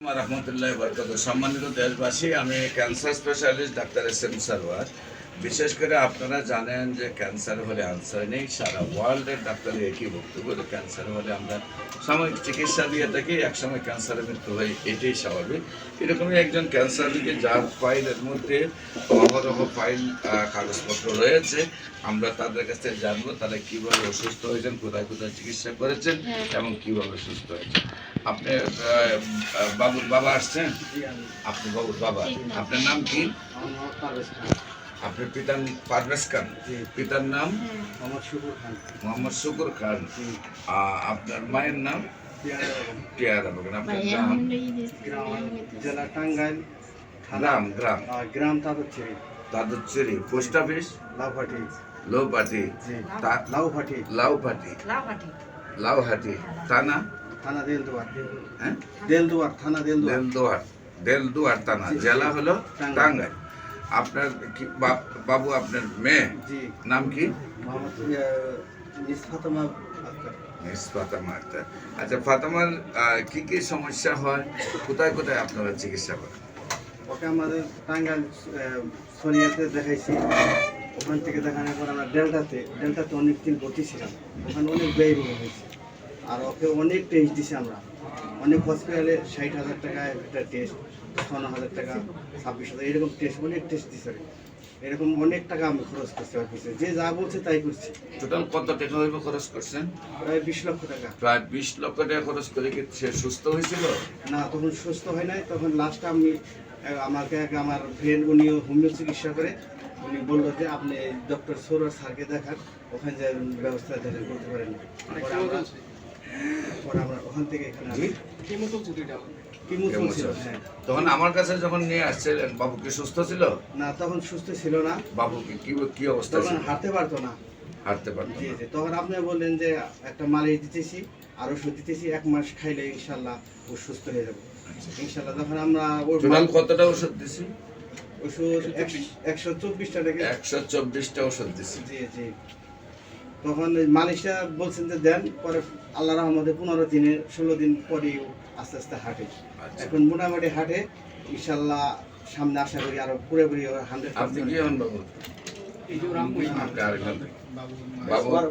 রহমতুল্লাহ বরকত সম্মানিত দেশবাসী আমি cancer specialist doctor S M Sarwar. বিশেষ করে আপনারা জানেন যে ক্যান্সার হলে আনসার নেই সারা ওয়ার্ল্ডের ডাক্তারের একই বক্তব্য যে ক্যান্সার হলে আমরা সাময়িক চিকিৎসা দিয়ে থাকি একসময় ক্যান্সারের মৃত্যু হয় এটাই স্বাভাবিক। এরকমই একজন ক্যান্সার রোগী যার ফাইলের মধ্যে অহরহ ফাইল কাগজপত্র রয়েছে আমরা তাদের কাছ থেকে জানব তারা কীভাবে অসুস্থ হয়েছেন কোথায় কোথায় চিকিৎসা করেছেন এবং কীভাবে সুস্থ হয়েছেন। আপনি বাবুর বাবা আসছেন? আপনি বাবুর বাবা। আপনার নাম কি? আপনার পিতার পারভেজ খান? পিতার নাম? আমার শুকুর খান। মোহাম্মদ শুকুর খান। আপনার মায়ের নাম? পেয়ারা বাগান আপনার গ্রাম গ্রাম জেলা টাঙ্গাইল গ্রাম গ্রাম। গ্রাম তাদুচ্ছেরি তাদুচেরি পোস্ট অফিস? লাউহাটি। লৌপাটি লাউহাটি। লাউপাটি লাউহাটি। থানা? থানা দেলদুয়ার। হ্যাঁ? দেলদুয়ার থানা দেলদুয়ার। দেলদুয়ার। দেলদুয়ার থানা। জেলা হলো টাঙ্গাইল। আপনার বাবু আপনার মেয়ে? নাম কি? আচ্ছা ফাতেমার কি কি সমস্যা হয়? কোথায় কোথায় আপনারা চিকিৎসা করেন? ওকে আমাদের টাঙ্গাইল আহ, সোনিয়াতে দেখাইছি। ওখান থেকে দেখানোর পর আমরা ডেল্টাতে ডেল্টাতে অনেক দিন ভর্তি ছিলাম। ওখানে অনেক ব্যয়বহুল হয়েছে। আর ওকে অনেক টেস্ট দিছি আমরা। অনেক হসপিটালে ষাট হাজার টাকা একটা টেস্ট ছন্ন হাজার টাকা ছাব্বিশ হাজার এরকম টেস্ট অনেক টেস্ট দিছে ওকে। এরকম অনেক টাকা আমি খরচ করছি পিছনে যে যা বলছে তাই করছি। টোটাল কত টাকা হইব খরচ করছেন? প্রায় বিশ লক্ষ টাকা। প্রায় বিশ লক্ষ টাকা খরচ করে কি সে সুস্থ হয়েছিল? না তখন সুস্থ হয় নাই। তখন লাস্টে আমি আমাকে এক আমার ফ্রেন্ড উনিও হোমিও চিকিৎসা করে। উনি বলল যে আপনি ডক্টর সৌরভ স্যারকে দেখান ওখানে যে ব্যবস্থা করতে পারেন। পরে আমরা ওখান থেকে এখানে আমি কিমো কেমন চলছিল চলছে? হ্যাঁ। তখন আমার কাছে যখন নিয়ে আসছিলেন বাবু কি সুস্থ ছিল? না তখন সুস্থ ছিল না। বাবু কি কি অবস্থা ছিল? হাঁটতে পারতো না। হাঁটতে পারতো জি জি। তখন আপনি বললেন যে একটা মালিশ দিতেছি আর ওষুধ দিতেছি এক মাস খাইলে ইনশাল্লাহ ও সুস্থ হয়ে যাবে। ইনশাল্লাহ তখন আমরা ওর কতটা ওষুধ দিছি? ওষুধ একশো চব্বিশটা টাকা একশো চব্বিশটা ওষুধ দিছি। জি জি। তখন ওই মালিশটা বলছেন যে দেন পরে আল্লাহ রহমতে পনেরো দিনে ষোলো দিন পরে আস্তে আস্তে হাঁটে। আচ্ছা। এখন মোটামুটি হাঁটে ইনশাল্লাহ সামনে আশা করি আরও পুরোপুরি হান্ড্রেড আপনি কি হন বাবু? আপনি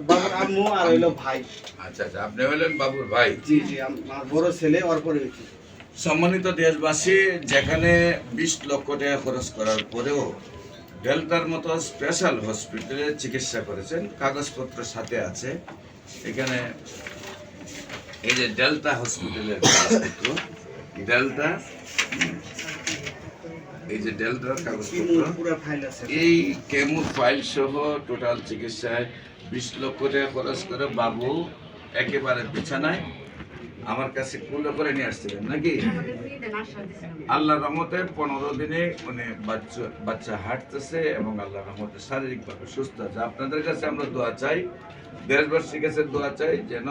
বাবুর আম্মু আর হইল ভাই। আচ্ছা আচ্ছা আপনি বাবুর ভাই। জি জি আমার বড় ছেলে ওর পরে সম্মানিত দেশবাসী যেখানে বিশ লক্ষ টাকা খরচ করার পরেও ডেল্টার মতো স্পেশাল হসপিটালে চিকিৎসা করেছেন। কাগজপত্র সাথে আছে। এখানে এই যে ডেল্টা হসপিটালের কাগজপত্র, ডেল্টা, এই যে ডেল্টার কাগজপত্র, এই কেমো ফাইল সহ টোটাল চিকিৎসায় বিশ লক্ষ টাকা খরচ করে বাবু একেবারে বিছানায় আমার কাছে কুলো করে নিয়ে আসছিলেন নাকি? আল্লাহ রহমতে পনেরো দিনে মানে বাচ্চা বাচ্চা হাঁটতেছে এবং আল্লাহ রহমতে শারীরিকভাবে সুস্থ আছে। আপনাদের কাছে আমরা দোয়া চাই দেশবাসীর কাছে দোয়া চাই যেন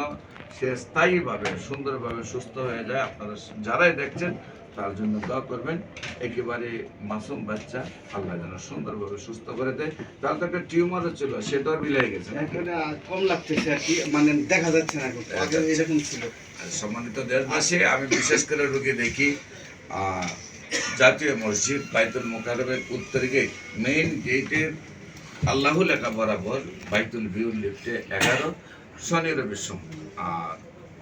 সে স্থায়ীভাবে সুন্দরভাবে সুস্থ হয়ে যায়। আপনারা যারাই দেখছেন তার জন্য দোয়া করবেন। একেবারে মাসুম বাচ্চা আল্লাহ যেন সুন্দরভাবে সুস্থ করে দেয়। তার তো একটা টিউমারও ছিল সেটাও মিলে গেছে। কম লাগতেছে আর কি মানে দেখা যাচ্ছে না আগে এরকম ছিল। আর সম্মানিত দেশবাসী আমি বিশেষ করে রোগী দেখি জাতীয় মসজিদ বাইতুল মোকারমের উত্তর গেট মেইন গেটের আল্লাহ লেখা বরাবর বাইতুল ভিউর লিফটে এগারো, শনি সময়। আর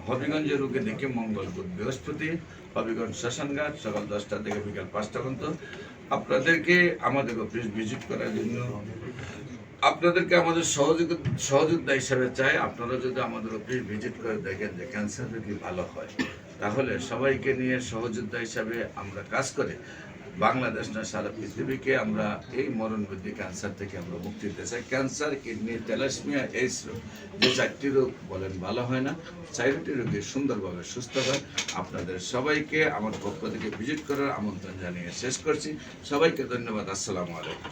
হবিগঞ্জের রোগী দেখি মঙ্গল বুধ বৃহস্পতি, হবিগঞ্জ শ্মশানঘাট, সকাল দশটা থেকে বিকাল পাঁচটা পর্যন্ত। আপনাদেরকে আমাদের অফিস ভিজিট করার জন্য আপনাদেরকে আমাদের সহযোগ সহযোগিতা হিসাবে চাই। আপনারা যদি আমাদের অফিস ভিজিট করে দেখেন যে ক্যান্সার রোগী ভালো হয়, তাহলে সবাইকে নিয়ে সহযোগিতা হিসাবে আমরা কাজ করে বাংলাদেশ না, সারা পৃথিবীকে আমরা এই মরণবৃদ্ধি ক্যান্সার থেকে আমরা মুক্তি দিতে চাই। ক্যান্সার কিডনি তেলাসমিয়া এইস রোগ, যে চারটি রোগ বলেন ভালো হয় না, চারটি রোগী সুন্দরভাবে সুস্থ হয়। আপনাদের সবাইকে আমার পক্ষ থেকে ভিজিট করার আমন্ত্রণ জানিয়ে শেষ করছি। সবাইকে ধন্যবাদ, আসসালামু আলাইকুম।